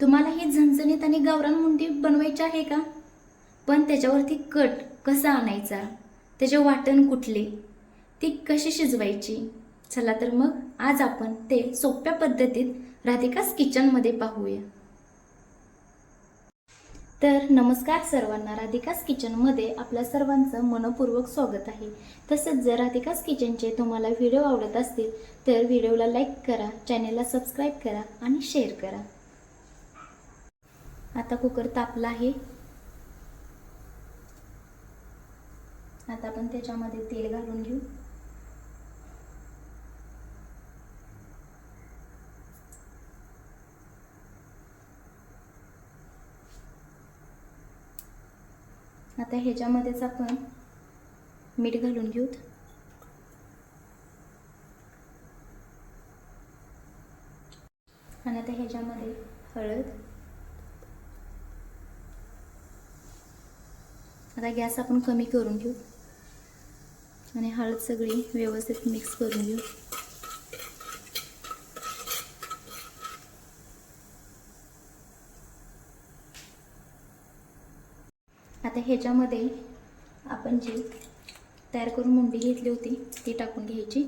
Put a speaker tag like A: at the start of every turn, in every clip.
A: तुम्हाला ही झणझणीत आणि गावरान मुंडी बनवायची आहे का? पण त्याच्यावरती कट कसा आणायचा? त्याचे वाटण कुठले? ती कशी शिजवायची? चला तर मग आज आपण ते सोप्या पद्धतीत राधिकास किचनमध्ये पाहूया. तर नमस्कार सर्वांना राधिकास किचनमध्ये आपल्या सर्वांचं मनपूर्वक स्वागत आहे. तसंच जर राधिकास किचनचे तुम्हाला व्हिडिओ आवडत असतील तर व्हिडिओला लाईक करा चॅनेलला सबस्क्राईब करा आणि शेअर करा. आता कुकर तापला आहे. आता आपण त्याच्यामध्ये तेल घालून घेऊ. आता ह्याच्यामध्येच आपण मीठ घालून घेऊत आणि आता ह्याच्यामध्ये हळद. आता गॅस आपण कमी करून घेऊ. आणि हळद सगळी व्यवस्थित मिक्स करून घेऊ. आता ह्याच्यामध्ये आपण जी तयार करून मुंडी घेतली होती ती टाकून घ्यायची.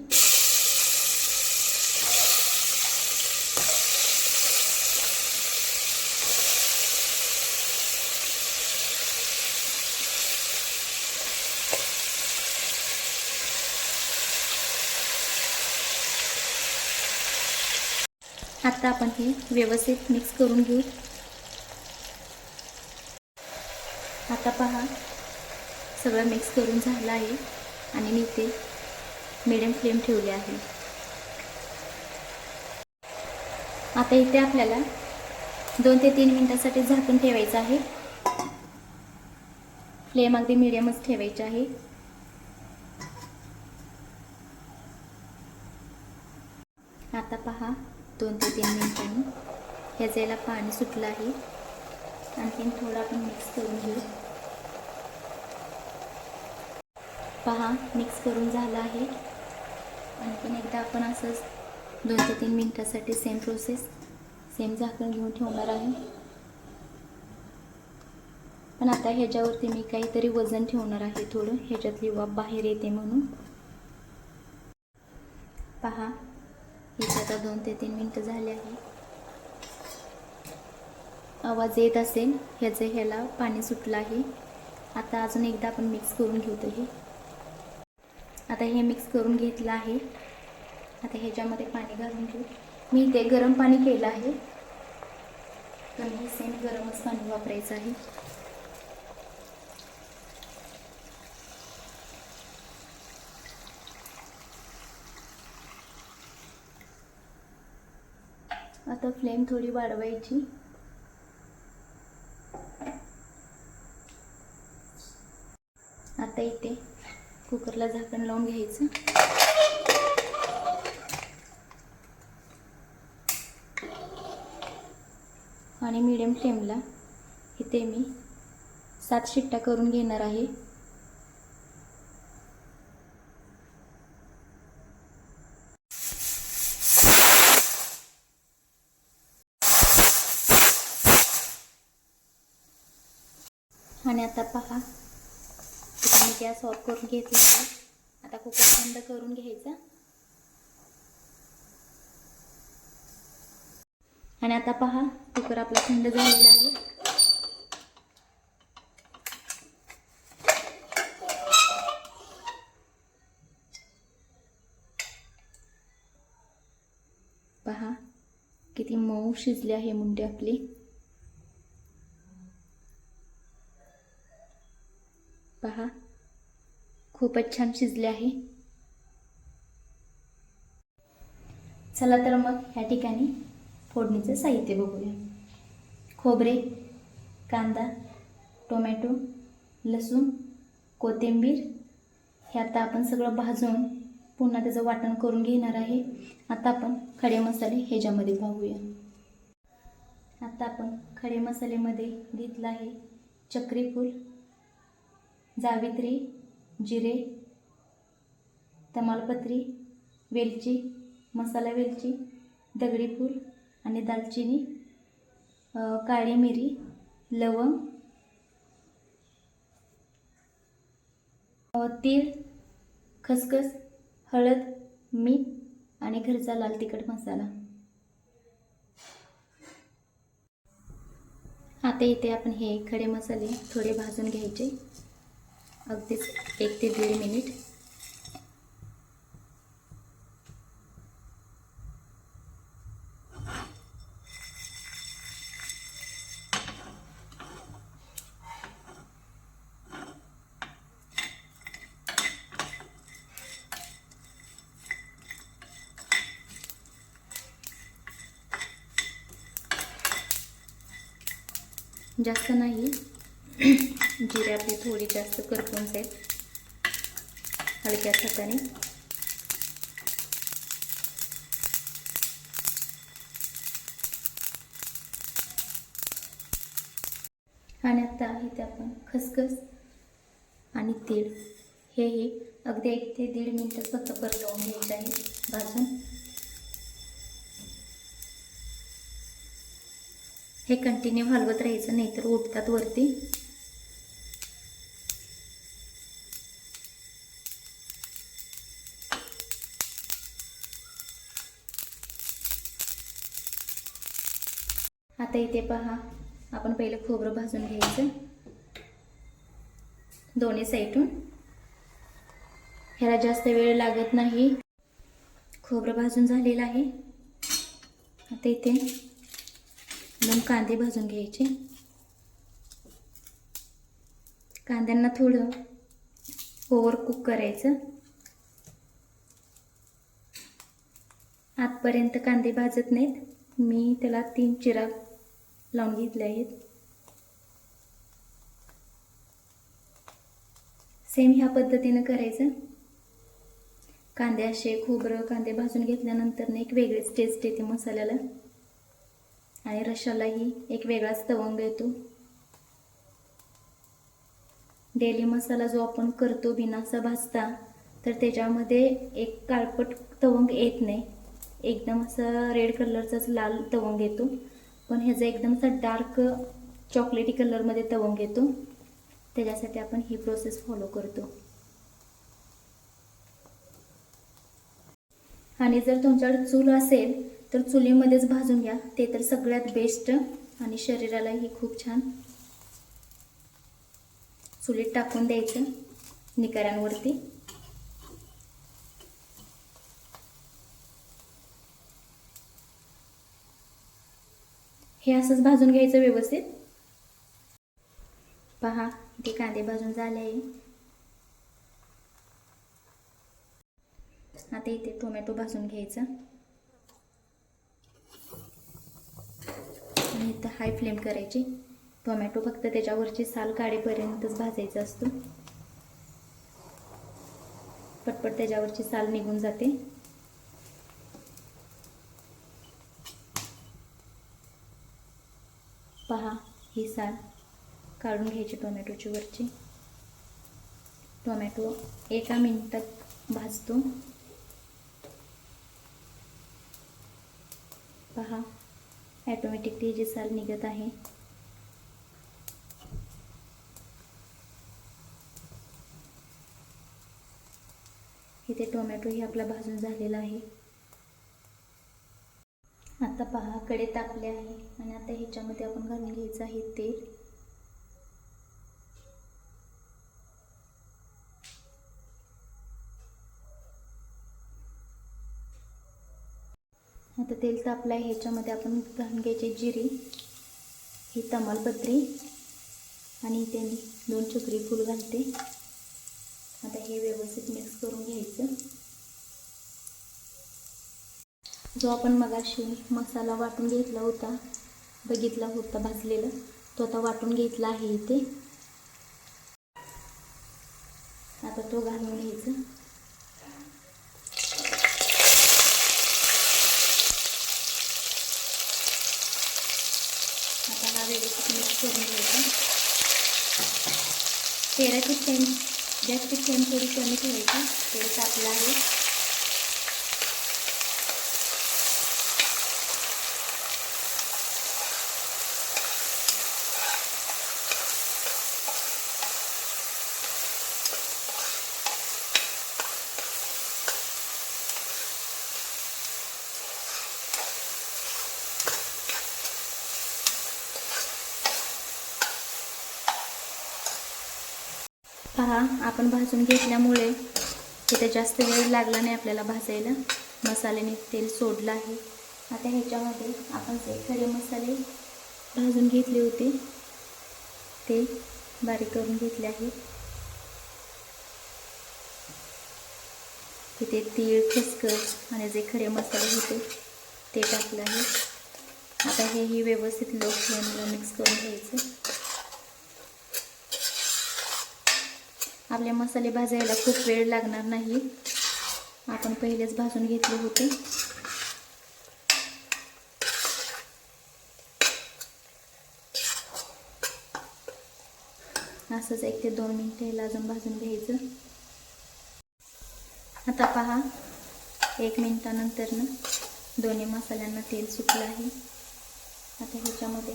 A: आता आपण हे व्यवस्थित मिक्स करून घेऊ. आता पहा सगळं मिक्स करून झालं आहे आणि मी ते मिडियम फ्लेम ठेवले आहे. आता इथे आपल्याला दोन ते तीन मिनटासाठी झाकून ठेवायचं आहे. फ्लेम अगदी मिडियमच ठेवायची आहे आता पहा दोन ते तीन मिनिटांनी ह्याच्याला पाणी सुटलं आहे. आणखीन थोडं आपण मिक्स करून घेऊ. पहा मिक्स करून झालं आहे. आणखीन एकदा आपण असंच दोन ते तीन मिनटासाठी सेम प्रोसेस सेम झाकण घेऊन ठेवणार आहे. पण आता ह्याच्यावरती मी काहीतरी वजन ठेवणार आहे थोडं. ह्याच्यातली वाफ बाहेर येते म्हणून. पहा हे आता दोन ते तीन मिनटं झाले आहे. आवाज येत असेल ह्याचं ह्याला पाणी सुटलं आहे. आता अजून एकदा आपण मिक्स करून घेऊ हे. आता हे मिक्स करून घेतलं आहे. आता ह्याच्यामध्ये पाणी घालून घेऊ. मी ते गरम पाणी केलं आहे. पण हे सेम गरमच पाणी वापरायचं आहे. आता फ्लेम थोडी वाढवायची. आता इथे कुकरला झाकण लावून घ्यायचं. आणि मीडियम फ्लेमला इथे मी सात शिट्ट्या करून घेणार आहे. आणि आता पहा गॅस ऑफ करून घेतला आहे आता कुकर बंद करून घ्यायचा. आणि आता पहा कुकर आपला थंड झालेला आहे. पहा किती मऊ शिजले आहे मुंडे आपली पहा खूपच छान शिजले आहे. चला तर मग ह्या ठिकाणी फोडणीचं साहित्य बघूया. खोबरे कांदा टोमॅटो लसूण कोथिंबीर हे आता आपण सगळं भाजून पुन्हा त्याचं वाटण करून घेणार आहे. आता आपण खडे मसाले ह्याच्यामध्ये पाहूया आता आपण खडे मसालेमध्ये घेतलं आहे चक्रीफूल जावित्री जिरे तमालपत्री वेलची मसाला वेलची दगडी फूल आणि दालचिनी काळी मिरी लवंग तीळ खसखस हळद मीठ आणि घरचा लाल तिखट मसाला. आता इथे आपण हे खडे मसाले थोडे भाजून घ्यायचे. अगदीच एक ते दीड मिनिट. जास्त नाही. जिरे आपली थोडी जास्त करपून जाईल हलक्या हाताने आणि आता इथे आपण खसखस आणि तीळ. हेही अगदी एक ते दीड मिनटं फक्त परतवून घ्यायचे आहे भाजून. हे कंटिन्यू हलवत राहायचं नाहीतर उठतात वरती. आता इथे पहा. आपण पहिलं खोबरं भाजून घ्यायचं. दोन्ही साईडून. ह्याला जास्त वेळ लागत नाही. खोबरं भाजून झालेलं आहे. आता इथे दोन कांदे भाजून घ्यायचे. कांद्यांना थोडं ओव्हर कुक करायचं. आतपर्यंत कांदे भाजत नाहीत. मी त्याला तीन चिरा लावून घेतले आहेत. सेम ह्या पद्धतीनं करायचं. कांदे असे खोबरं कांदे भाजून घेतल्यानंतर एक वेगळीच टेस्ट येते मसाल्याला. आणि रशालाही एक वेगळाच तवंग येतो. डेली मसाला जो आपण करतो बिनासा भाजता तर त्याच्यामध्ये एक काळपट तवंग येत नाही. एकदम असं रेड कलरचाच लाल तवंग येतो. पण ह्याचा एकदम असा डार्क चॉकलेटी कलरमध्ये तवंग येतो त्याच्यासाठी आपण ही प्रोसेस फॉलो करतो. आणि जर तुमच्याकडे चूल असेल तर चुलीमध्येच भाजून घ्या. ते तर सगळ्यात बेस्ट आणि शरीरालाही खूप छान. चुलीत टाकून द्यायचं निकाऱ्यांवरती हे असंच भाजून घ्यायचं व्यवस्थित. पहा ते कांदे भाजून झाले आहे. आता इथे टोमॅटो भाजून घ्यायचा. आणि इथं हाय फ्लेम करायची. टोमॅटो फक्त त्याच्यावरची साल काढेपर्यंतच भाजायचा असतो. पटपट त्याच्यावरची साल निघून जाते पहा ही साल काढून घ्यायची टोमॅटोची वरची. टोमॅटो एका मिनिटात भाजतो. पहा ॲटोमॅटिकली जी साल निघत आहे. इथे टोमॅटोही आपला भाजून झालेला आहे. आता पहा कडे तापले आहे आणि आता ह्याच्यामध्ये आपण घालून घ्यायचं आहे तेल. आता तेल तापलं आहे ह्याच्यामध्ये आपण घालून घ्यायचे जिरे ही तमालपत्री आणि इथे मी दोन चक्री फूल घालते. आता हे व्यवस्थित मिक्स करून घ्यायचं. जो आपण मगाशी मसाला वाटून घेतला होता बघितला होता भाजलेला तो आता वाटून घेतला आहे इथे. आता तो घालून घ्यायचा. आता हा व्यवस्थित मिक्स करून घ्यायचा. तेलाची फ्लेम गॅसची फ्लेम थोडी कमी ठेवायची तेल तापलं आहे. पहा आपण भाजून घेतल्यामुळे तिथे जास्त वेळ लागला नाही आपल्याला भाजायला. मसाल्याने तेल सोडलं आहे. आता ह्याच्यामध्ये आपण जे खडे मसाले भाजून घेतले होते ते बारीक करून घेतले आहे तिथे तीळ खसखस आणि जे खडे मसाले होते ते टाकलं आहे आता हेही व्यवस्थित लोक मिक्स करून घ्यायचं. आपले मसाले भाजायला खूप वेळ लागणार नाही. आपण पहिलेच भाजून घेतले होते. असंच एक ते दोन मिनटं ह्याला अजून भाजून घ्यायचं. आता पहा एक मिनटानंतर ना दोन्ही मसाल्यांना तेल सुटलं आहे. आता ह्याच्यामध्ये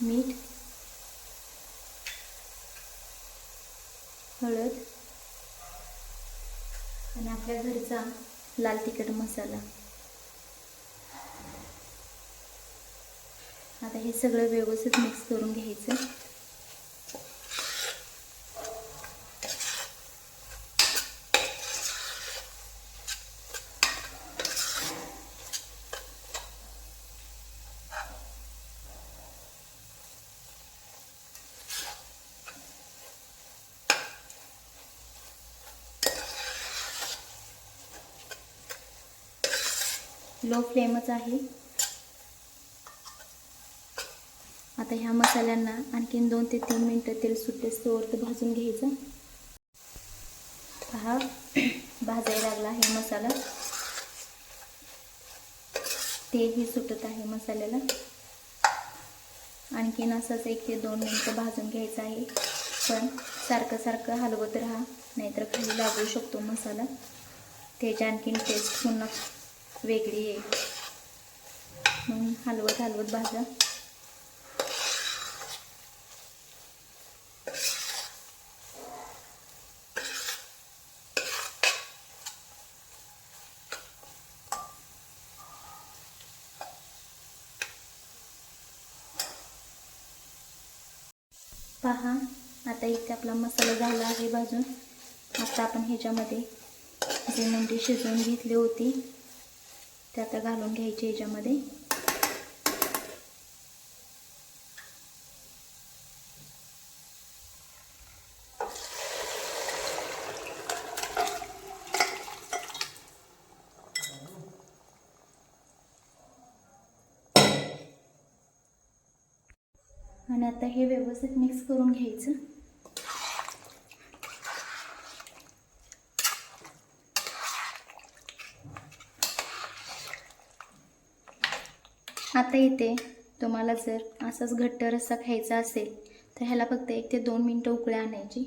A: मीठ हळद आणि आपल्या घरचा लाल तिखट मसाला. आता हे सगळं व्यवस्थित मिक्स करून घ्यायचं. लो फ्लेमच आहे. आता ह्या मसाल्यांना आणखीन दोन ते तीन मिनटं तेल सुटेस्तोवर भाजून घ्यायचं. हा भाजायला लागला आहे मसाला. तेही सुटत आहे मसाल्याला. आणखीन असंच एक ते दोन मिनटं भाजून घ्यायचं आहे. पण सारखं सारखं हलवत राहा नाहीतर खाली लागू शकतो मसाला. त्याची आणखीन टेस्ट पुन्हा वेगळी आहे. म्हणून हलवत हलवत भाजा. पहा आता इथे आपला मसाला झाला आहे भाजून. आता आपण ह्याच्यामध्ये जे मेंढी शिजवून घेतली होती ते आता घालून घ्यायचे याच्यामध्ये. आणि आता हे व्यवस्थित मिक्स करून घ्यायचं. आता येते. तुम्हाला जर असाच घट्ट रस्सा खायचा असेल तर ह्याला फक्त एक ते दोन मिनटं उकळ्या आणायची.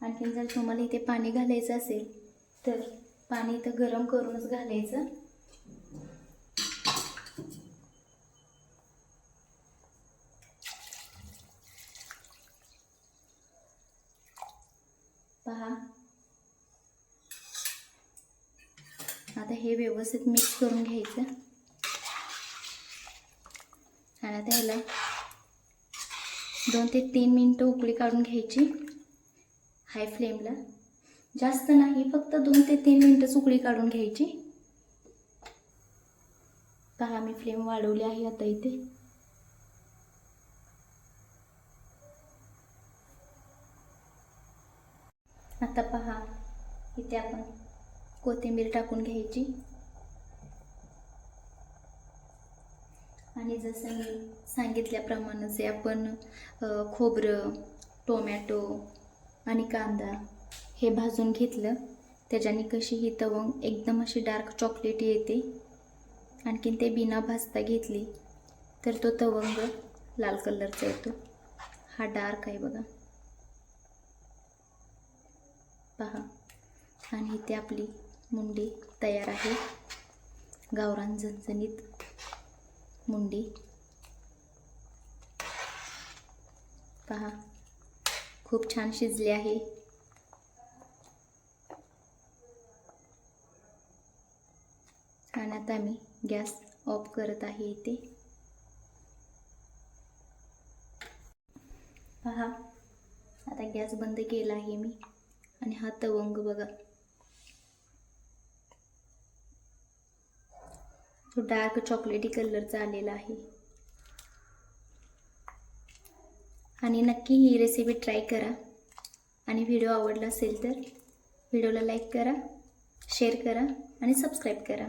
A: आणखी जर तुम्हाला इथे पाणी घालायचं असेल तर पाणी इथं गरम करूनच घालायचं. पहा. आता हे व्यवस्थित मिक्स करून घ्यायचं. आता ह्याला दोन ते तीन मिनटं उकळी काढून घ्यायची हाय फ्लेमला जास्त नाही फक्त दोन ते तीन मिनटंच उकळी काढून घ्यायची. पहा मी फ्लेम वाढवली आहे आता इथे. आता पहा इथे आपण कोथिंबीर टाकून घ्यायची. आणि जसं मी सांगितल्याप्रमाणेच आपण खोबरं टोमॅटो आणि कांदा हे भाजून घेतलं. त्याच्याने कशी ही तवंग एकदम अशी डार्क चॉकलेटी येते. आणखीन ते बिना भाजता घेतली तर तो तवंग लाल कलरचा येतो. हा डार्क आहे बघा. पहा. आणि इथे आपली मुंडी तयार आहे. गावरान झणझणीत मुंडी. पहा खूप छान शिजली आहे. आणि आता मी गॅस ऑफ करत आहे इथे. पहा आता आता गॅस बंद केला आहे मी. आणि हा तवंग बघा. तो डार्क चॉकलेटी कलरचा आलेला आहे. आणि नक्की ही रेसिपी ट्राय करा. आणि व्हिडिओ आवडला असेल तर व्हिडिओला लाईक करा शेअर करा आणि सबस्क्राईब करा.